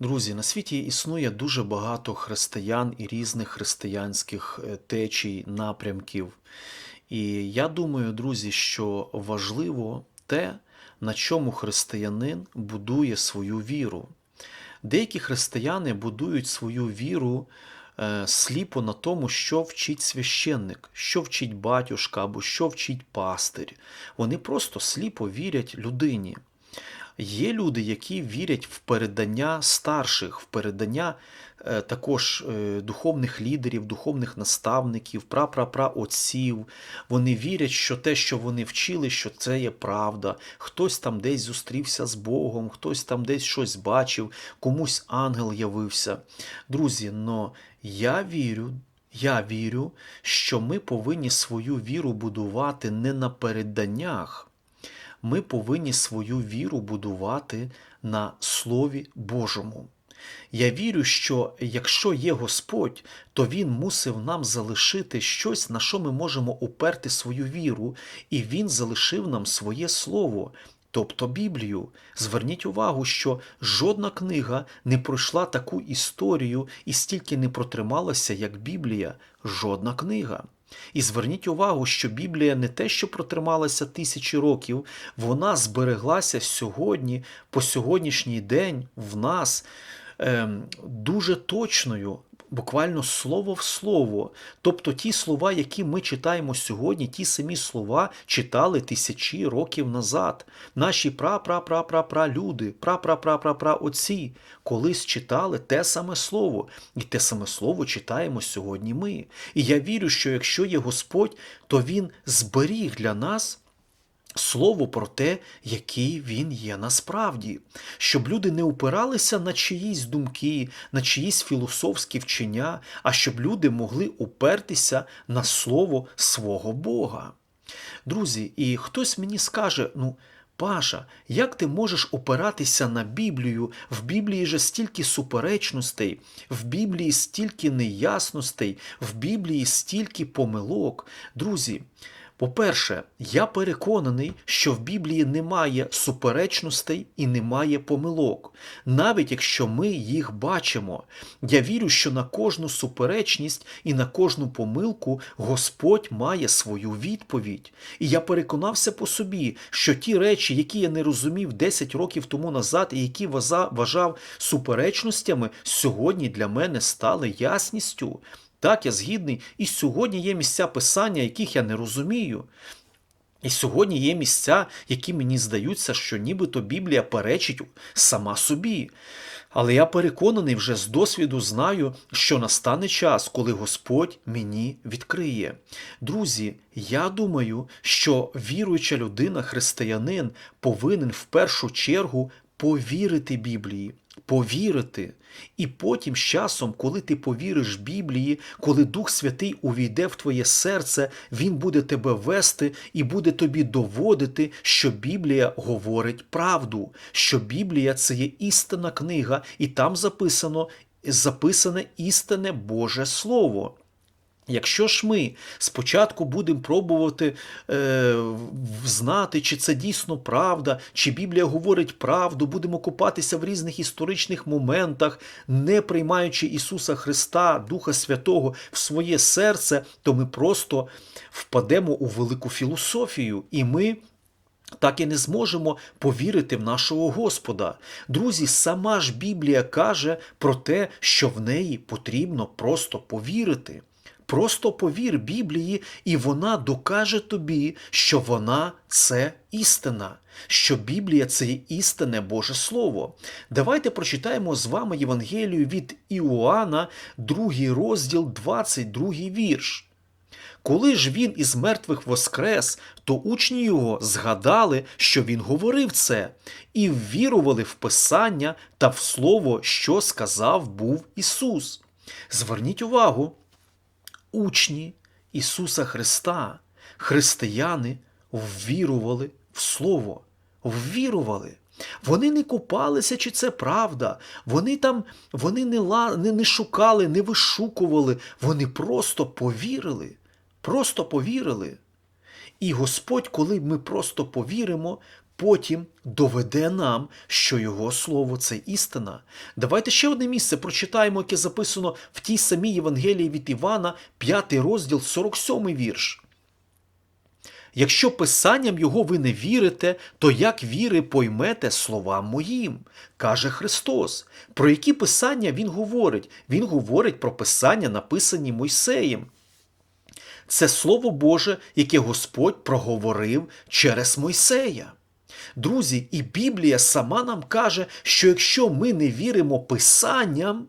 Друзі, на світі існує дуже багато християн і різних християнських е, течій, напрямків. І я думаю, друзі, що важливо те, на чому християнин будує свою віру. Деякі християни будують свою віру е, сліпо на тому, що вчить священник, що вчить батюшка або що вчить пастир. Вони просто сліпо вірять людині. Є люди, які вірять в передання старших, в передання е, також е, духовних лідерів, духовних наставників, прапраотців. Вони вірять, що те, що вони вчили, що це є правда. Хтось там десь зустрівся з Богом, хтось там десь щось бачив, комусь ангел явився. Друзі, но я вірю. Я вірю, що ми повинні свою віру будувати не на переданнях, ми повинні свою віру будувати на Слові Божому. Я вірю, що якщо є Господь, то Він мусив нам залишити щось, на що ми можемо уперти свою віру, і Він залишив нам своє Слово. Тобто Біблію. Зверніть увагу, що жодна книга не пройшла таку історію і стільки не протрималася, як Біблія. Жодна книга. І зверніть увагу, що Біблія не те, що протрималася тисячі років, вона збереглася сьогодні, по сьогоднішній день в нас дуже точною. Буквально слово в слово. Тобто ті слова, які ми читаємо сьогодні, ті самі слова читали тисячі років назад. Наші пра-пра-пра-пра-пра люди, пра-пра-пра-пра-пра отці колись читали те саме слово. І те саме слово читаємо сьогодні ми. І я вірю, що якщо є Господь, то Він зберіг для нас. Слово про те, який він є насправді, щоб люди не упиралися на чиїсь думки, на чиїсь філософські вчення, а щоб люди могли упертися на слово свого Бога. Друзі, і хтось мені скаже, ну. Паша, як ти можеш опиратися на Біблію? В Біблії же стільки суперечностей, в Біблії стільки неясностей, в Біблії стільки помилок. Друзі, по-перше, я переконаний, що в Біблії немає суперечностей і немає помилок, навіть якщо ми їх бачимо. Я вірю, що на кожну суперечність і на кожну помилку Господь має свою відповідь. І я переконався по собі, що ті речі, які я не розумів 10 років тому назад і які вважав суперечностями, сьогодні для мене стали ясністю. Так, я згідний. І сьогодні є місця писання, яких я не розумію. І сьогодні є місця, які мені здаються, що нібито Біблія перечить сама собі. Але я переконаний вже з досвіду знаю, що настане час, коли Господь мені відкриє. Друзі, я думаю, що віруюча людина, християнин, повинен в першу чергу повірити Біблії повірити. І потім, з часом, коли ти повіриш Біблії, коли Дух Святий увійде в твоє серце, Він буде тебе вести і буде тобі доводити, що Біблія говорить правду, що Біблія це є істинна книга, і там записано записане істинне Боже Слово. Якщо ж ми спочатку будемо пробувати е, знати, чи це дійсно правда, чи Біблія говорить правду, будемо купатися в різних історичних моментах, не приймаючи Ісуса Христа, Духа Святого в своє серце, то ми просто впадемо у велику філософію, і ми. Так і не зможемо повірити в нашого Господа. Друзі, сама ж Біблія каже про те, що в неї потрібно просто повірити. Просто повір Біблії, і вона докаже тобі, що вона це істина, що Біблія це є істинне Боже Слово. Давайте прочитаємо з вами Євангелію від Іоанна, другий розділ, 22 вірш. Коли ж він із мертвих воскрес, то учні його згадали, що він говорив це, і ввірували в Писання та в Слово, що сказав був Ісус. Зверніть увагу учні Ісуса Христа, християни ввірували в Слово, ввірували. Вони не купалися, чи це правда. Вони там вони не, не, не шукали, не вишукували, вони просто повірили, просто повірили. І Господь, коли ми просто повіримо, потім доведе нам, що його слово це істина. Давайте ще одне місце прочитаємо, яке записано в тій самій Євангелії від Івана, 5 розділ, 47 вірш. Якщо писанням його ви не вірите, то як віри поймете словам моїм, каже Христос. Про які писання Він говорить? Він говорить про писання, написані Мойсеєм. Це Слово Боже, яке Господь проговорив через Мойсея. Друзі, і Біблія сама нам каже, що якщо ми не віримо Писанням,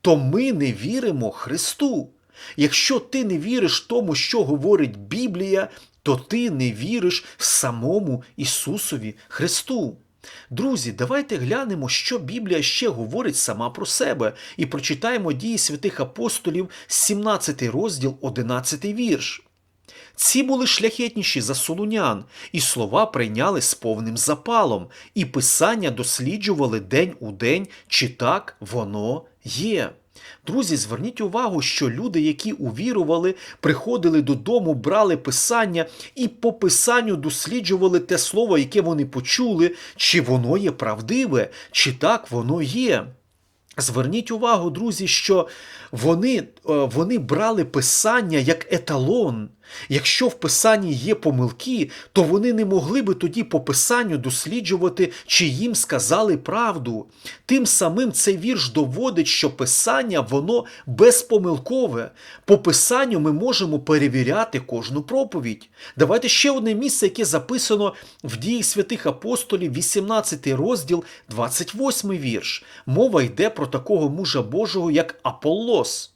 то ми не віримо Христу. Якщо ти не віриш тому, що говорить Біблія, то ти не віриш самому Ісусові Христу. Друзі, давайте глянемо, що Біблія ще говорить сама про себе, і прочитаємо дії святих апостолів, 17 розділ, 11 вірш. Ці були шляхетніші за солунян, і слова прийняли з повним запалом, і писання досліджували день у день, чи так воно є. Друзі, зверніть увагу, що люди, які увірували, приходили додому, брали писання і по писанню досліджували те слово, яке вони почули, чи воно є правдиве, чи так воно є. Зверніть увагу, друзі, що вони, е, вони брали писання як еталон. Якщо в писанні є помилки, то вони не могли би тоді по писанню досліджувати, чи їм сказали правду. Тим самим цей вірш доводить, що писання воно безпомилкове. По писанню ми можемо перевіряти кожну проповідь. Давайте ще одне місце, яке записано в дії святих апостолів, 18 розділ, 28 вірш. Мова йде про такого мужа Божого, як Аполлос.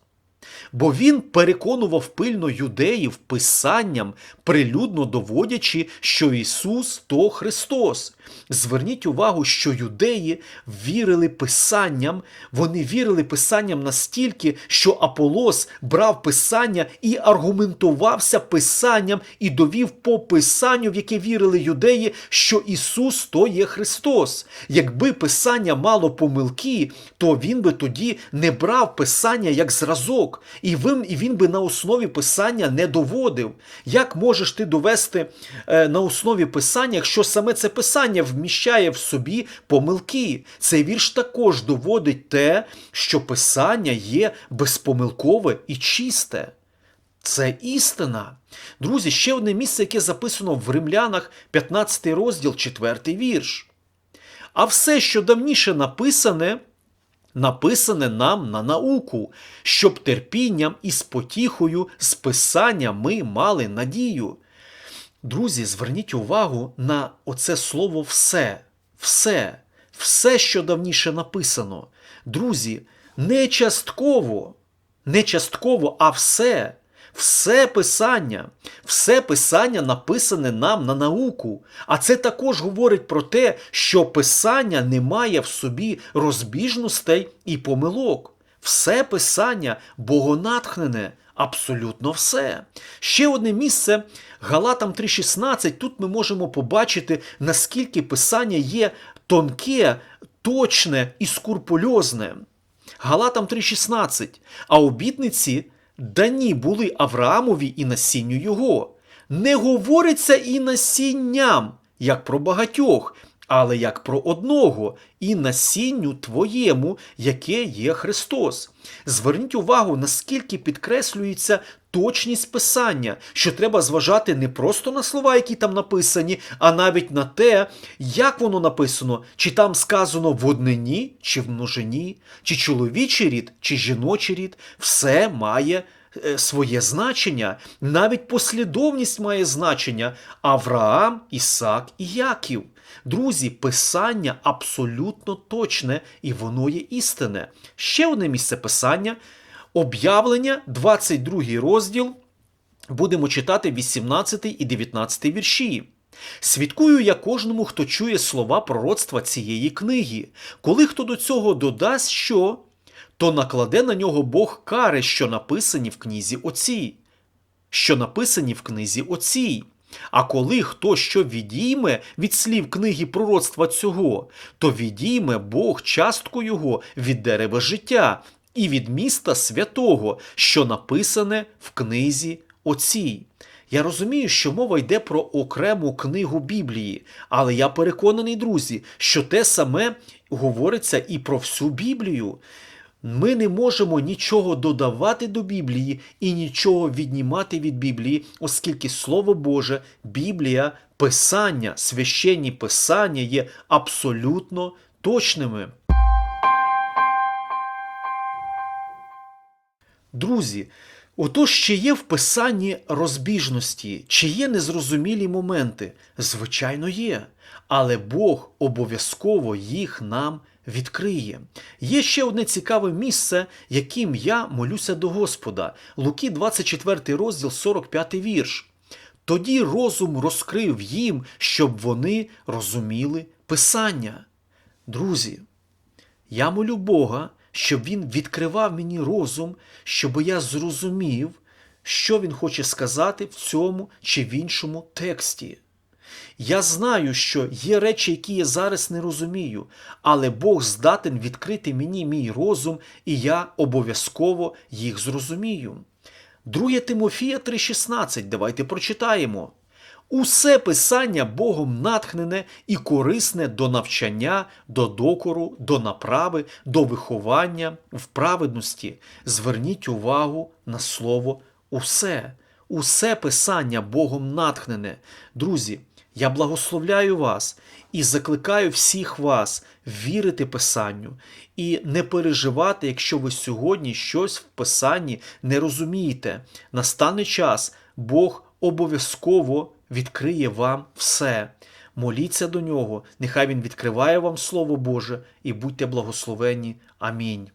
Бо він переконував пильно юдеїв писанням, прилюдно доводячи, що Ісус то Христос. Зверніть увагу, що юдеї вірили писанням, вони вірили писанням настільки, що Аполос брав писання і аргументувався писанням і довів по писанню, в яке вірили юдеї, що Ісус то є Христос. Якби писання мало помилки, то він би тоді не брав писання як зразок, і він, і він би на основі писання не доводив. Як можеш ти довести е, на основі писання, якщо саме це писання вміщає в собі помилки? Цей вірш також доводить те, що писання є безпомилкове і чисте. Це істина. Друзі, ще одне місце, яке записано в Римлянах, 15 розділ, 4 вірш. А все, що давніше написане, написане нам на науку, щоб терпінням і спотіхою потіхою з писання ми мали надію. Друзі, зверніть увагу на оце слово все, все, все, що давніше написано. Друзі, не частково, не частково, а все. Все писання, все писання написане нам на науку. А це також говорить про те, що писання не має в собі розбіжностей і помилок. Все писання богонатхнене, абсолютно все. Ще одне місце Галатам 3:16. Тут ми можемо побачити, наскільки писання є тонке, точне і скурпульозне. Галатам 3:16. А обітниці дані були Авраамові і насінню його. Не говориться і насінням, як про багатьох, але як про одного, і насінню твоєму, яке є Христос. Зверніть увагу, наскільки підкреслюється точність писання, що треба зважати не просто на слова, які там написані, а навіть на те, як воно написано, чи там сказано в однині, чи в множині, чи чоловічий рід, чи жіночий рід, все має. е, Своє значення, навіть послідовність має значення Авраам, Ісак і Яків. Друзі, писання абсолютно точне і воно є істинне. Ще одне місце писання об'явлення, 22 розділ. Будемо читати 18 і 19 вірші. Свідкую я кожному, хто чує слова пророцтва цієї книги. Коли хто до цього додасть що, то накладе на нього Бог кари, що написані в книзі оцій. Що написані в книзі оцій. А коли хто що відійме від слів книги пророцтва цього, то відійме Бог частку його від дерева життя і від міста святого, що написане в книзі оцій. Я розумію, що мова йде про окрему книгу Біблії, але я переконаний, друзі, що те саме говориться і про всю Біблію. Ми не можемо нічого додавати до Біблії і нічого віднімати від Біблії, оскільки Слово Боже, Біблія, Писання, священні писання є абсолютно точними. Друзі, отож, чи є в писанні розбіжності, чи є незрозумілі моменти? Звичайно, є. Але Бог обов'язково їх нам відкриє. Є ще одне цікаве місце, яким я молюся до Господа. Луки, 24 розділ, 45 вірш. Тоді розум розкрив їм, щоб вони розуміли Писання. Друзі, я молю Бога, щоб Він відкривав мені розум, щоб я зрозумів, що Він хоче сказати в цьому чи в іншому тексті. Я знаю, що є речі, які я зараз не розумію, але Бог здатен відкрити мені мій розум, і я обов'язково їх зрозумію. 2 Тимофія 3,16. Давайте прочитаємо. Усе писання Богом натхнене і корисне до навчання, до докору, до направи, до виховання в праведності. Зверніть увагу на слово усе. Усе писання Богом натхнене. Друзі, я благословляю вас і закликаю всіх вас вірити Писанню і не переживати, якщо ви сьогодні щось в Писанні не розумієте. Настане час, Бог обов'язково відкриє вам все. Моліться до нього, нехай Він відкриває вам Слово Боже і будьте благословені. Амінь.